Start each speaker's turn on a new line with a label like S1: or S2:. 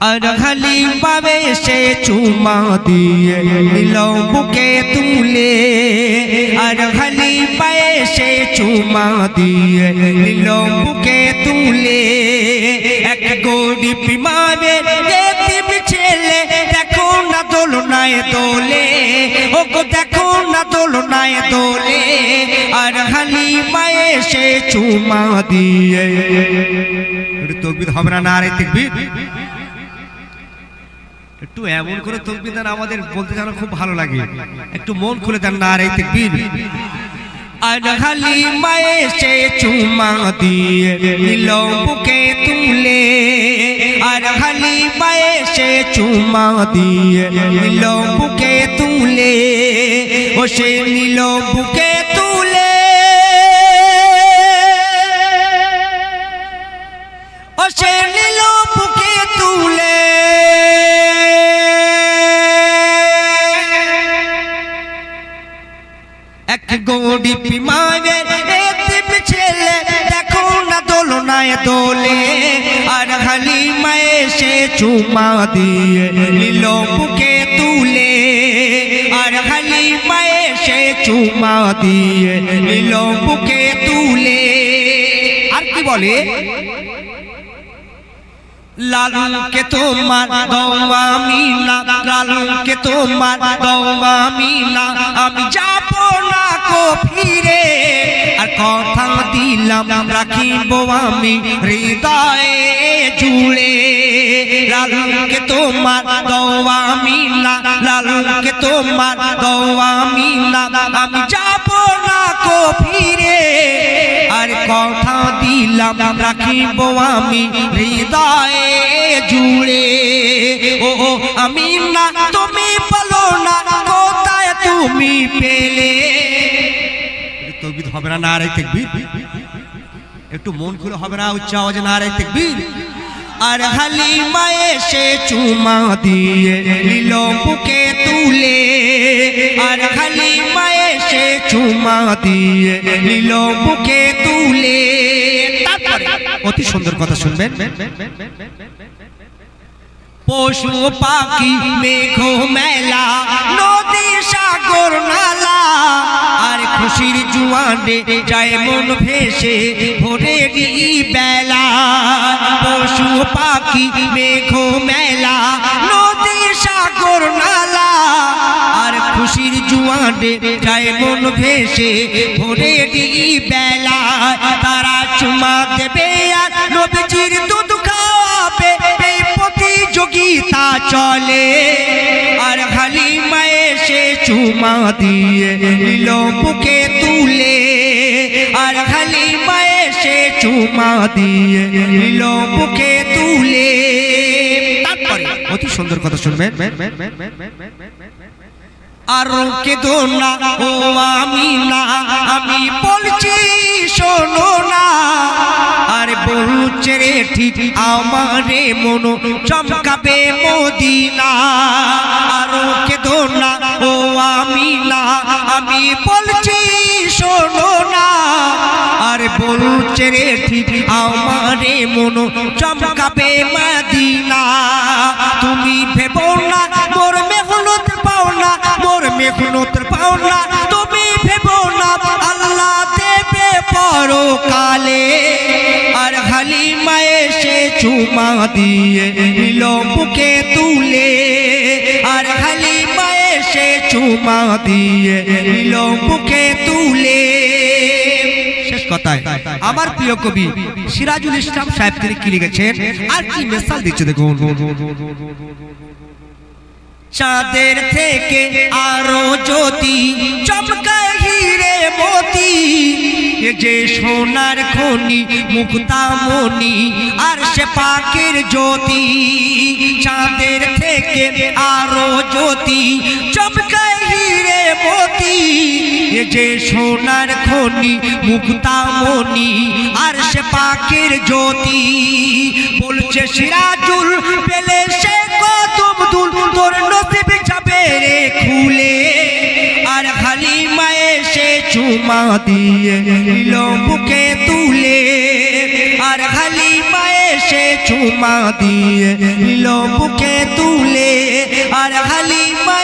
S1: আর খালি পাবে সে চুমা দিয়ে। নিল বুকে তুলে। আর খালি পায়ে সে চুমা দিয়ে। নিল বুকে তুলে। এক গরিব মাবে দেব ছেলে, দেখো না দোলনায় দোলে। ও গো দেখো না দোলনায় দোলে। আর খালি পায়ে সে চুমা দিয়ে। তকবির হবে না না রে তকবির একটু এমন করে তকবির দেন, আমাদের বলতে যেন খুব ভালো লাগে। একটু মন খুলে দেন না তকবির। আর দিয়ে নিল বুকে তুলে। আর খালি মায়ে সে চুমা দিয়ে নিল বুকে তুলে। ও সে নিল বুকে তুলে। ও সে নিল বুকে গৌড়ি পিমানের এতিম ছেলে, দেখো না দোলনায় দোলে। আর খালি মায়ে সে চুমা দিয়ে নিল বুকে তুলে। আর খালি মায়ে সে চুমা দিয়ে নিল বুকে তুলে। আর কি বলে? লালকে তোমার দৌয়া মিলা লালকে তোমার দৌয়া মিলা আমি যাব না কো দিলাম রাখিব আমি, হৃদয়ে জুড়ে লালকে তোমার দৌয়া মিলা লালকে তোমার দৌয়া মিলা আমি যাব না কো ফিরে আর কথা দিলাম রাখিব আমি, হৃদয়ে জুড়ে ও আমি না, তুমি বলো না, কোথায় তুমি পেলে? তকবির হবে না না তকবির একটু মন খুলে হবে না উচ্চ আওয়াজে না রে তকবির। আর হালি মায়ে সে চুমা দিয়ে নিল বুকে তুলে। আর খালি মায়ে সে চুমা দিয়ে নিল বুকে তুলে। অতি সুন্দর কথা শুনবেন। পশু পাখি, মেঘ, মেলা, নদী, সাগর, নালা জুয়ানে যায় মন ভেসে ভোরেরই বেলা। পশু পাখি, মেঘ মেলা, নদী, সাগর, নালা। আর খুশির জুয়ানে যায় মন ভেসে ভোরেরই বেলা। তারা চুমা দেবে আর নবীজির দুধ খাওয়াবে, এই প্রতিযোগিতা চলে। আর খালি মায়ে সে চুমা দিয়ে নিল বুকে আর খালি মায়ে চুমা দিয়ে নিল বুকে তুলে। তারপরে অতি সুন্দর কথা শুনবেন। আর কেদো না, ও আমি না, আমি বলছি শোনো না। আর বলছে রে, ঠিক আমারে মনো, চমকাবে মদিনা। আর কেদো না, ও আমি না, আমি বলছি বলছে রে ঠিক আমারে মনো চমকাবে মদিনা। তুমি ভেবো না, মোর মেহনত পাও না, মোর মেহনত পাও না। তুমি ভেবো না, আল্লাহ দেবে পরকালে। আর হালি মায়ে সে চুমা দিয়ে নিল বুকে তুলে। আর হালি মায়ে সে চুমা দিয়ে নিল বুকে তুলে। কথায়। আমার প্রিয় কবি সিরাজুল ইসলাম সাহেব তিনি কি লিখেছেন? আর কি মেসাল দিচ্ছে দেখুন। চাঁদের থেকে আরও জ্যোতি চমকায় হিরে মতি যে সোনার খনি মুক্তামণি আর সে পাকের জ্যোতি, চাঁদের থেকে আরও জ্যোতি চমকায় যে সোনার খনি, মুক্তামণি আর সে পাকের জ্যোতি। বলছে, সিরাজুল পেলে সে কদম দুল, তোর নসিব যাবে রে খুলে। আর খালি মায়ে সে চুমা দিয়ে নিল বুকে তুলে। আর খালি মায়ে সে চুমা চুমা দিয়ে নিল বুকে তুলে। আর হালিমা